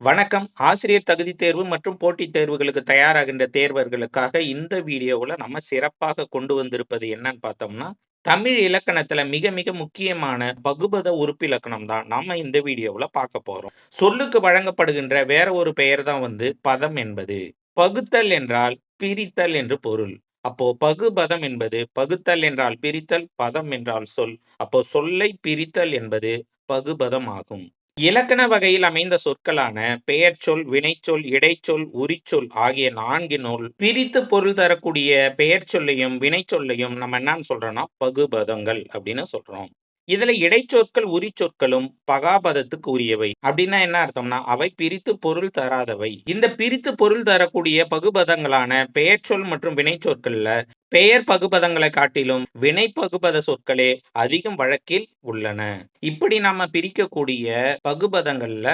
வணக்கம். ஆசிரியர் தகுதி தேர்வு மற்றும் போட்டித் தேர்வுகளுக்கு தயாராகின்ற தேர்வர்களுக்காக இந்த வீடியோவில் நம்ம சிறப்பாக கொண்டு வந்திருப்பது என்னன்னு பார்த்தோம்னா தமிழ் இலக்கணத்துல மிக மிக முக்கியமான பகுபத உறுப்பிலக்கணம் தான் நம்ம இந்த வீடியோவில் பார்க்க போறோம். சொல்லுக்கு வழங்கப்படுகின்ற வேற ஒரு பெயர் தான் வந்து பதம் என்பது. பகுத்தல் என்றால் பிரித்தல் என்று பொருள். அப்போ பகுபதம் என்பது பகுத்தல் என்றால் பிரித்தல் பதம் என்றால் சொல். அப்போ சொல்லை பிரித்தல் என்பது பகுபதம் ஆகும். இலக்கண வகையில் அமைந்த சொற்களான பெயர்ச்சொல் வினைச்சொல் இடைச்சொல் உரிச்சொல் ஆகிய நான்கு நூல் பிரித்து பொருள் தரக்கூடிய பெயர் சொல்லையும் வினைச்சொல்லையும் நம்ம என்னன்னு சொல்றோம்னா பகுபதங்கள் அப்படின்னு சொல்றோம். இதுல இடைச்சொற்கள் உரிச்சொற்களும் பகாபதத்துக்கு உரியவை. அப்படின்னா என்ன அர்த்தம்னா அவை பிரித்து பொருள் தராதவை. இந்த பிரித்து பொருள் தரக்கூடிய பகுபதங்களான பெயர்ச்சொல் மற்றும் வினைச்சொற்கள்ல பெயர் பகுபதங்களை காட்டிலும் வினை பகுபத சொற்களே அதிகம் வழக்கில் உள்ளன. இப்படி நாம பிரிக்கக்கூடிய பகுபதங்கள்ல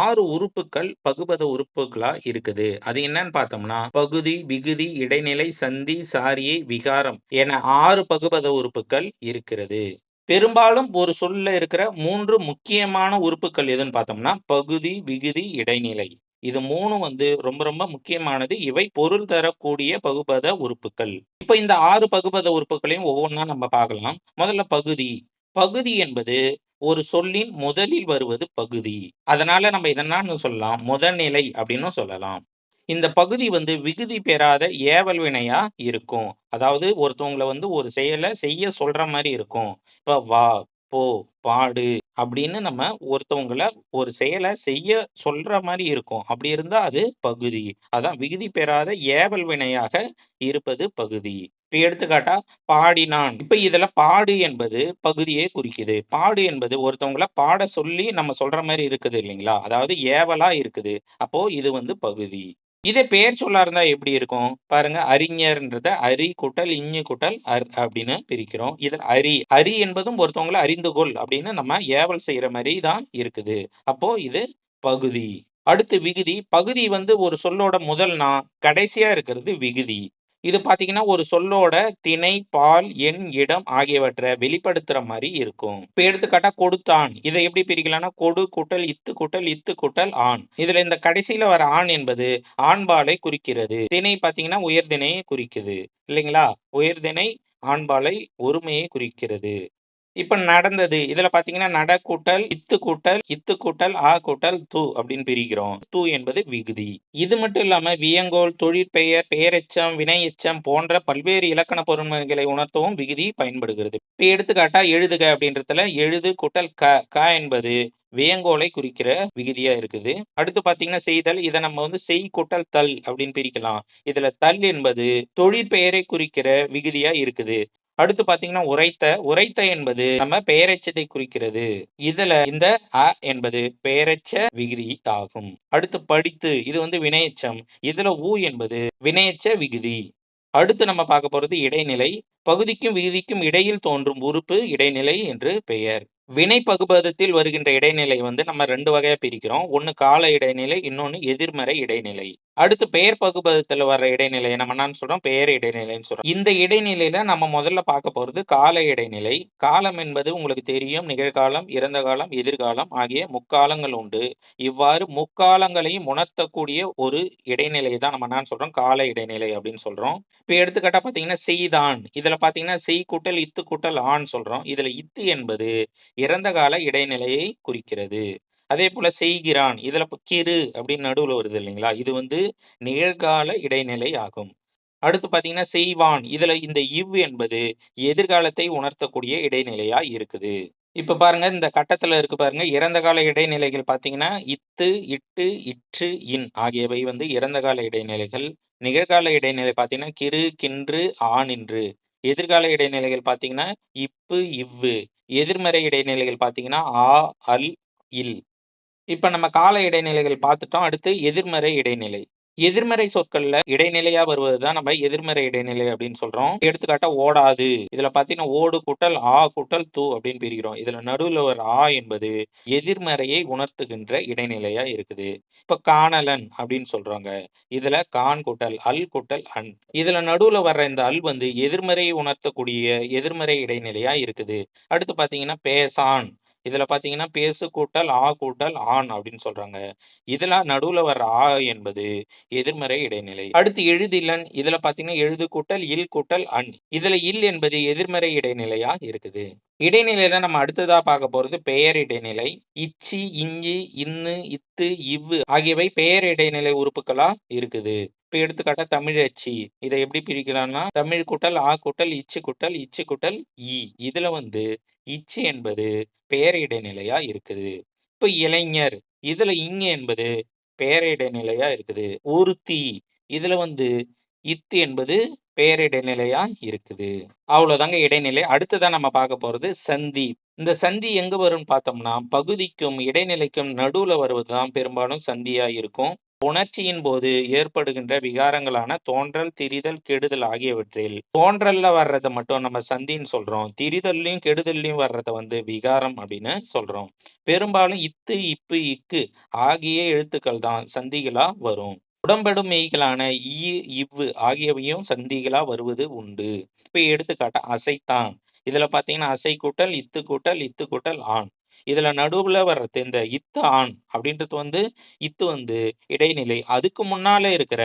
ஆறு உறுப்புகள் பகுபத உறுப்புகளா இருக்குது. அது என்னன்னு பார்த்தோம்னா பகுதி விகுதி இடைநிலை சந்தி சாரியை விகாரம் என ஆறு பகுபத உறுப்புகள் இருக்கிறது. பெரும்பாலும் ஒரு சொல்ல இருக்கிற மூன்று முக்கியமான உறுப்புகள் எதுன்னு பார்த்தோம்னா பகுதி விகுதி இடைநிலை. இது மூணு வந்து ரொம்ப ரொம்ப முக்கியமானது. இவை பொருள் தரக்கூடிய பகுபத உறுப்புகள். இப்ப இந்த ஆறு பகுபத உறுப்புகளையும் ஒவ்வொன்றா நம்ம பார்க்கலாம். முதல்ல பகுதி. பகுதி என்பது ஒரு சொல்லின் முதலில் வருவது பகுதி. அதனால நம்ம இதெல்லாம் சொல்லலாம். முதல்நிலை அப்படின்னு சொல்லலாம். இந்த பகுதி வந்து விகுதி பெறாத ஏவல் வினையா இருக்கும். அதாவது ஒருத்தவங்களை வந்து ஒரு செயலை செய்ய சொல்ற மாதிரி இருக்கும். இப்போ வா போ பாடு அப்படின்னு நம்ம ஒருத்தவங்கள ஒரு செயலை செய்ய சொல்ற மாதிரி இருக்கும். அப்படி இருந்தா அது பகுதி. அதான் விகுதி பெறாத ஏவல் வினையாக இருப்பது பகுதி. இப்ப எடுத்துக்காட்டா பாடினான். இப்ப இதுல பாடு என்பது பகுதியை குறிக்குது. பாடு என்பது ஒருத்தவங்கள பாட சொல்லி நம்ம சொல்ற மாதிரி இருக்குது இல்லைங்களா? அதாவது ஏவலா இருக்குது. அப்போ இது வந்து பகுதி. இதே பெயர் சொல்லா இருந்தா எப்படி இருக்கும்? பாருங்க அறிஞர்ன்றத அரி கூட்டல் இஞ்சு கூட்டல் அர் அப்படின்னு பிரிக்கிறோம். இதில் அரி அரி என்பதும் ஒருத்தவங்களை அறிந்து கொள் அப்படின்னு நம்ம ஏவல் செய்யற மாதிரி தான் இருக்குது. அப்போ இது பகுதி. அடுத்து விகுதி. பகுதி வந்து ஒரு சொல்லோட முதல் நான் கடைசியா இருக்கிறது விகுதி. இது பாத்தீங்கன்னா ஒரு சொல்லோட திணை பால் எண் இடம் ஆகியவற்றை வெளிப்படுத்துற மாதிரி இருக்கும். இப்ப எடுத்துக்காட்டா கொடுத்தான். இதை எப்படி பிரிக்கலாம்னா கொடு கூட்டல் இத்து கூட்டல் இத்து குட்டல் ஆண். இதுல இந்த கடைசியில வர ஆண் என்பது ஆண்பாலை குறிக்கிறது. திணை பாத்தீங்கன்னா உயர்திணையை குறிக்குது. இல்லைங்களா? உயர்திணை ஆண்பாலை ஒருமையை குறிக்கிறது. இப்ப நடந்தது. இதுல பாத்தீங்கன்னா நட கூட்டல் இத்து கூட்டல் இத்து கூட்டல் ஆ கூட்டல் து அப்படின்னு பிரிக்கிறோம். து என்பது விகுதி. இது மட்டும் இல்லாம வியங்கோல் தொழிற்பெயர் பெயரெச்சம் வினை எச்சம் போன்ற பல்வேறு இலக்கண பொருண்மைகளை உணர்த்தவும் விகுதி பயன்படுகிறது. இப்ப எடுத்துக்காட்டா எழுதுக அப்படின்றதுல எழுது கூட்டல் க. க என்பது வியங்கோலை குறிக்கிற விகுதியா இருக்குது. அடுத்து பாத்தீங்கன்னா செய்தல். இதை நம்ம வந்து செய் கூட்டல் தல் அப்படின்னு பிரிக்கலாம். இதுல தல் என்பது தொழிற்பெயரை குறிக்கிற விகுதியா இருக்குது. அடுத்து பாத்தீங்கன்னா உரைத்த உரைத்த என்பது நம்ம பெயரச்சத்தை குறிக்கிறது. இதுல இந்த அ என்பது பெயரச்ச விகுதி ஆகும். அடுத்து படித்து இது வந்து வினையச்சம். இதுல ஊ என்பது வினையச்ச விகுதி. அடுத்து நம்ம பார்க்க போறது இடைநிலை. பகுதிக்கும் விகுதிக்கும் இடையில் தோன்றும் உறுப்பு இடைநிலை என்று பெயர். வினை பகுபதத்தில் வருகின்ற இடைநிலை வந்து நம்ம ரெண்டு வகையா பிரிக்கிறோம். ஒன்னு கால இடைநிலை இன்னொன்னு எதிர்மறை இடைநிலை. அடுத்து பெயர் பகுபதத்துல வர்ற இடைநிலை நம்ம என்னன்னு சொல்றோம்? பெயர் இடைநிலைன்னு சொல்றோம். இந்த இடைநிலையில நம்ம முதல்ல பார்க்க போறது கால இடைநிலை. காலம் என்பது உங்களுக்கு தெரியும் நிகழ்காலம் இறந்த காலம் எதிர்காலம் ஆகிய முக்காலங்கள் உண்டு. இவ்வாறு முக்காலங்களையும் உணர்த்தக்கூடிய ஒரு இடைநிலை தான் நம்ம என்னன்னு சொல்றோம்? கால இடைநிலை அப்படின்னு சொல்றோம். இப்ப எடுத்துக்காட்டா பாத்தீங்கன்னா செய்தான். இதுல பாத்தீங்கன்னா செய் கூட்டல் இத்து கூட்டல் ஆண் சொல்றோம். இதுல இத்து என்பது இறந்த கால இடைநிலையை குறிக்கிறது. அதே போல செய்கிறான் இதுல கிரு அப்படின்னு நடுவுல வருது இல்லைங்களா? இது வந்து நிகழ்கால இடைநிலை ஆகும். அடுத்து பாத்தீங்கன்னா செய்வான். இதுல இந்த இவ் என்பது எதிர்காலத்தை உணர்த்தக்கூடிய இடைநிலையா இருக்குது. இப்ப பாருங்க இந்த கட்டத்துல இருக்கு பாருங்க இறந்த கால இடைநிலைகள் பாத்தீங்கன்னா இத்து இட்டு இற்று இன் ஆகியவை வந்து இறந்த கால இடைநிலைகள். நிகழ்கால இடைநிலை பாத்தீங்கன்னா கிரு கின்று ஆனின்று எதிர்கால இடைநிலைகள் பாத்தீங்கன்னா இப்பு இவ்வு. எதிர்மறை இடைநிலைகள் பாத்தீங்கன்னா ஆ அல் இல். இப்ப நம்ம கால இடைநிலைகள் பார்த்துட்டோம். அடுத்து எதிர்மறை இடைநிலை. எதிர்மறை சொற்கள்ல இடைநிலையா வருவதுதான் நம்ம எதிர்மறை இடைநிலை அப்படின்னு சொல்றோம். எடுத்துக்காட்டா ஓடாது. இதுல பாத்தீங்கன்னா ஓடு கூட்டல் ஆ கூட்டல் தூ அப்படின்னு பிரிக்கிறோம். இதுல நடுவுல ஒரு ஆ என்பது எதிர்மறையை உணர்த்துகின்ற இடைநிலையா இருக்குது. இப்ப காணலன் அப்படின்னு சொல்றாங்க. இதுல கான் கூட்டல் அல் கூட்டல் அன். இதுல நடுவுல வர்ற இந்த அல் வந்து எதிர்மறையை உணர்த்தக்கூடிய எதிர்மறை இடைநிலையா இருக்குது. அடுத்து பாத்தீங்கன்னா பேசான். இதுல பாத்தீங்கன்னா பேசு கூட்டல் ஆ கூட்டல் ஆண் அப்படின்னு சொல்றாங்க. இதுல நடுவுல வர்ற ஆ என்பது எதிர்மறை இடைநிலை. அடுத்து எழுதிலன். இதுல பாத்தீங்கன்னா எழுது கூட்டல் இல் கூட்டல் அன். இதுல இல் என்பது எதிர்மறை இடைநிலையா இருக்குது. இடைநிலையில நம்ம அடுத்ததா பார்க்க போறது பெயர் இடைநிலை. இச்சி, இஞ்சி, இன்னு, இத்து, இவ்வு ஆகியவை பெயர் இடைநிலை உறுப்புகளா இருக்குது. இப்ப எடுத்துக்காட்டா தமிழச்சி. இதை எப்படி பிரிக்கலாம்னா, தமிழ் கூட்டல் ஆ கூட்டல் இச்சு கூட்டல் இச்சு கூட்டல் இ இதுல வந்து இச்சு என்பது பெயர் இடைநிலையா இருக்குது. இப்ப இளைஞர். இதுல இங் என்பது பெயர் இடைநிலையா இருக்குது. ஒருத்தி. இதுல வந்து இத்து என்பது பேரிடைநிலையா இருக்குது. அவ்வளோதாங்க இடைநிலை. அடுத்ததா நம்ம பார்க்க போறது சந்தி. இந்த சந்தி எங்க வரும்னு பார்த்தோம்னா, பகுதிக்கும் இடைநிலைக்கும் நடுவுல வருவது தான் பெரும்பாலும் சந்தியா இருக்கும். உணர்ச்சியின் போது ஏற்படுகின்ற விகாரங்களான தோன்றல், திரிதல், கெடுதல் ஆகியவற்றில் தோன்றல்ல வர்றதை மட்டும் நம்ம சந்தின்னு சொல்றோம். திரிதல்லயும், கெடுதல்லயும் வர்றதை வந்து விகாரம் அப்படின்னு சொல்றோம். பெரும்பாலும் இத்து, இப்பு, இக்கு ஆகிய எழுத்துக்கள் தான் சந்திகளா வரும். உடம்படும் மெய்களான ஈ, இவ்வு ஆகியவையும் சந்திகளா வருவது உண்டு. இப்ப எடுத்துக்காட்ட அசைத்தான். இதுல பாத்தீங்கன்னா அசை கூட்டல், இத்து கூட்டல், இத்து கூட்டல் ஆண் இதுல நடுவுல வர்றது இந்த இத்து ஆண் அப்படின்றது வந்து இத்து வந்து இடைநிலை. அதுக்கு முன்னால இருக்கிற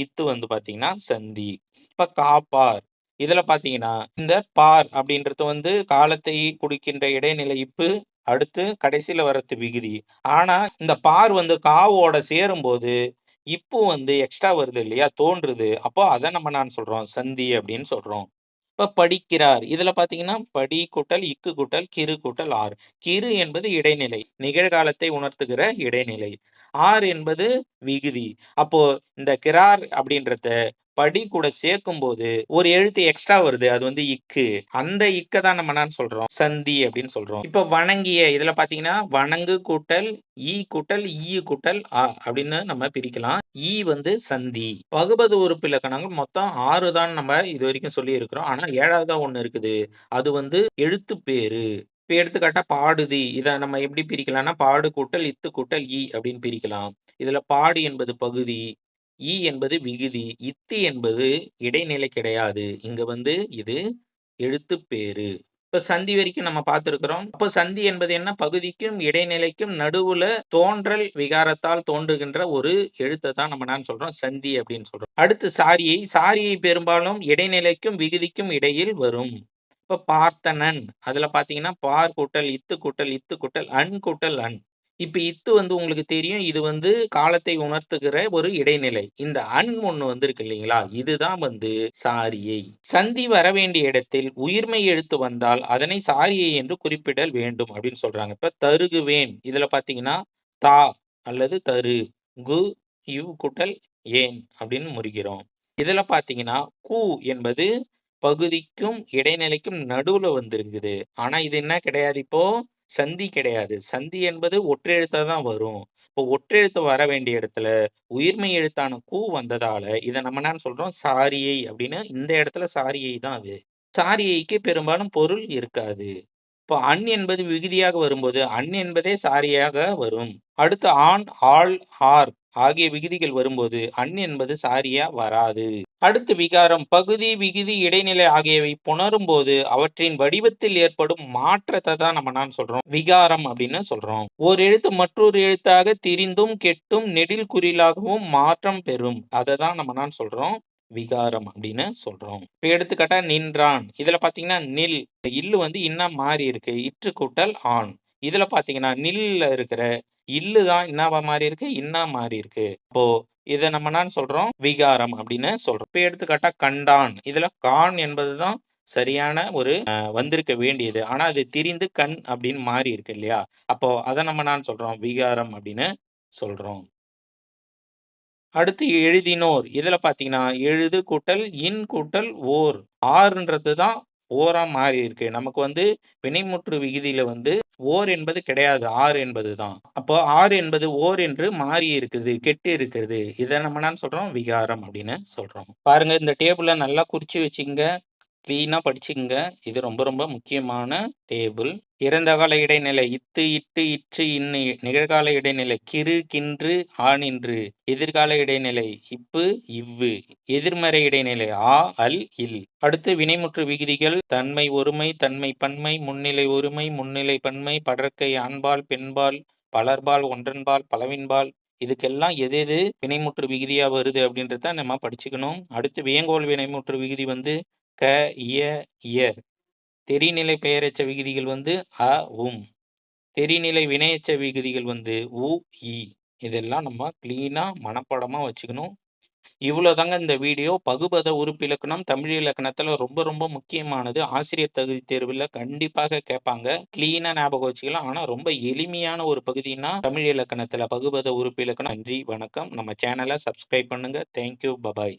இத்து வந்து பாத்தீங்கன்னா சந்தி. இப்ப காப்பார். இதுல பாத்தீங்கன்னா இந்த பார் அப்படின்றது வந்து காலத்தை குடிக்கின்ற இடைநிலை இப்பு. அடுத்து கடைசியில வர்றது விகுதி. ஆனா, இந்த பார் வந்து காவோட சேரும் போது இப்போ வந்து எக்ஸ்ட்ரா வருது இல்லையா? தோன்றுது. அப்போ அதை நம்ம நான் சொல்றோம் சந்தி அப்படின்னு சொல்றோம். இப்ப படிக்கிறார். இதுல பார்த்தீங்கன்னா, படி கூட்டல் இக்கு கூட்டல் கிறு கூட்டல் ஆர். கிரு என்பது இடைநிலை. நிகழ்காலத்தை உணர்த்துகிற இடைநிலை. ஆர் என்பது விகுதி. அப்போ இந்த கிரார் அப்படின்றத படி கூட சேர்க்கும் போது ஒரு எழுத்து எக்ஸ்ட்ரா வருது. அது வந்து இக்கு. அந்த இக்க தான் நம்ம என்னான்னு சொல்றோம்? சந்தி அப்படின்னு சொல்றோம். இப்ப வணங்கிய இதுல பாத்தீங்கன்னா வணங்கு கூட்டல் ஈ கூட்டல் ஈ கூட்டல் அ அப்படின்னு நம்ம பிரிக்கலாம். ஈ வந்து சந்தி. பகுபத உறுப்பு இலக்கணங்கள் மொத்தம் ஆறு தான் நம்ம இதுவரைக்கும் சொல்லியிருக்கிறோம். ஆனா ஏழாவதா ஒண்ணு இருக்குது. அது வந்து எழுத்து பேரு. இப்ப எடுத்துக்காட்டா பாடுதி. இதை நம்ம எப்படி பிரிக்கலாம்னா, பாடு கூட்டல் இத்து கூட்டல் ஈ அப்படின்னு பிரிக்கலாம். இதுல பாடு என்பது பகுதி. ஈ என்பது விகுதி. இத்து என்பது இடைநிலை கிடையாது. இங்க வந்து இது எழுத்து பேரு. இப்ப சந்தி வரைக்கும் நம்ம பார்த்திருக்கிறோம். அப்ப சந்தி என்பது என்ன? பகுதிக்கும், இடைநிலைக்கும் நடுவுல தோன்றல் விகாரத்தால் தோன்றுகின்ற ஒரு எழுத்தை தான் நம்ம நான் சொல்றோம்? சந்தி அப்படின்னு சொல்றோம். அடுத்து சாரியை. சாரியை பெரும்பாலும் இடைநிலைக்கும், விகுதிக்கும் இடையில் வரும். இப்ப பார்த்தனன். அதுல பார்த்தீங்கன்னா, பார் கூட்டல் இத்து கூட்டல் இத்து கூட்டல் அன் கூட்டல் அன். இப்ப இத்து வந்து உங்களுக்கு தெரியும். இது வந்து காலத்தை உணர்த்துகிற ஒரு இடைநிலை. இந்த அன் ஒண்ணு வந்திருக்கு இல்லைங்களா? இதுதான் வந்து சாரியை. சந்தி வர வேண்டிய இடத்தில் உயிர்மெய் எழுத்து வந்தால் அதனை சாரியை என்று குறிப்பிடல் வேண்டும் அப்படின்னு சொல்றாங்க. இப்ப தருகுவேன். இதுல பார்த்தீங்கன்னா, தா அல்லது தரு. கு, இவ் குட்டல் ஏன் அப்படின்னு முறிகிறோம் இதுல பார்த்தீங்கன்னா, கு என்பது பகுதிக்கும், இடைநிலைக்கும் நடுவுல வந்திருக்குது. ஆனா இது என்ன கிடையாது இப்போ? சந்தி கிடையாது. சந்தி என்பது ஒற்றெழுத்தா தான் வரும். இப்போ ஒற்றெழுத்து வர வேண்டிய இடத்துல உயிர்மெய் எழுத்தான கூ வந்ததால இத நம்ம என்னன்னு சொல்றோம்? சாரியை அப்படின்னு இந்த இடத்துல சாரியை தான் அது. சாரியைக்கு பெரும்பாலும் பொருள் இருக்காது. இப்போ அன் என்பது விகுதியாக வரும்போது அன் என்பதே சாரியாக வரும். அடுத்து ஆன், ஆள், ஆர் ஆகிய விகுதிகள் வரும்போது அன் என்பது சாரியா வராது. அடுத்து விகாரம். பகுதி, விகுதி, இடைநிலை ஆகியவை புணரும்போது அவற்றின் வடிவத்தில் ஏற்படும் மாற்றத்தை தான் நம்ம நான் சொல்றோம்? விகாரம் அப்படின்னு சொல்றோம். ஒரு எழுத்து மற்றொரு எழுத்தாக திரிந்தும், கெட்டும், நெடில் குறிலாகவும் மாற்றம் பெறும். அதை தான் நம்ம நான் சொல்றோம்? விகாரம் அப்படின்னு சொல்றோம். இப்ப எடுத்துக்காட்டா நின்றான். இதுல பார்த்தீங்கன்னா, நில். இல்லு வந்து இன்னும் மாறி இருக்கு. இற்று கூட்டல் ஆண் இதுல பார்த்தீங்கன்னா, நில்ல இருக்கிற இல்லு தான் என்னவா மாறி இருக்கு? இன்னா மாறி இருக்கு. அப்போ இதை நம்ம நான் சொல்றோம்? விகாரம் அப்படின்னு சொல்றோம். இப்ப எடுத்துக்காட்டா கண்டான். இதுல கான் என்பதுதான் சரியான ஒரு வந்திருக்க வேண்டியது. ஆனா அது திரிந்து கண் அப்படின்னு மாறி இருக்கு இல்லையா? அப்போ அதை நம்ம நான் சொல்றோம்? விகாரம் அப்படின்னு சொல்றோம். அடுத்து எழுதினோர். இதுல பாத்தீங்கன்னா எழுது கூட்டல் இன் கூட்டல் ஓர். ஆறுன்றது தான் ஓரா மாறி இருக்கு. நமக்கு வந்து வினைமுற்று விகுதியில வந்து ஓர் என்பது கிடையாது. ஆர் என்பது தான். அப்போ ஆர் என்பது ஓர் என்று மாறி இருக்குது. கெட்டு இருக்கிறது. இதை நம்ம என்ன சொல்றோம்? விகாரம் அப்படின்னு சொல்றோம். பாருங்க இந்த டேபிள நல்லா குறிச்சு வச்சுங்க கிளீனா படிச்சுங்க இது ரொம்ப ரொம்ப முக்கியமான டேபிள். இறந்த கால இடைநிலை இத்து, இட்டு, இற்று, இன்னு. நிகழ்கால இடைநிலை கிறு, கின்று, ஆனின்று எதிர்கால இடைநிலை இப்பு, இவ்வு. எதிர்மறை இடைநிலை ஆ, அல், இல். அடுத்து வினைமுற்று விகுதிகள் தன்மை ஒருமை, தன்மை பன்மை, முன்னிலை ஒருமை, முன்னிலை பன்மை, படற்கை ஆண்பால், பெண்பால், பலர்பால், ஒன்றன்பால், பலவின்பால் இதுக்கெல்லாம் எது எது வினைமுற்று விகுதியா வருது அப்படின்றத நம்ம படிச்சுக்கணும். அடுத்து வியங்கோல் வினைமுற்று விகுதி வந்து க, இய, இயர். தெரிநிலை பெயரச்ச விகுதிகள் வந்து அ, உம். தெரிநிலை வினையச்ச விகுதிகள் வந்து உ, இ. இதெல்லாம் நம்ம கிளீனா மனப்பாடமா வச்சுக்கணும். இவ்வளோதாங்க இந்த வீடியோ. பகுபத உறுப்பிலக்கணம் தமிழ் இலக்கணத்துல ரொம்ப ரொம்ப முக்கியமானது. ஆசிரியர் தகுதி தேர்வுல கண்டிப்பாக கேட்பாங்க. கிளீனா ஞாபகம் வச்சுக்கலாம். ஆனால் ரொம்ப எளிமையான ஒரு பகுதின்னா தமிழ் இலக்கணத்துல பகுபத உறுப்பிலக்கணம். நன்றி, வணக்கம். நம்ம சேனலை சப்ஸ்கிரைப் பண்ணுங்க. Thank you. Bye bye.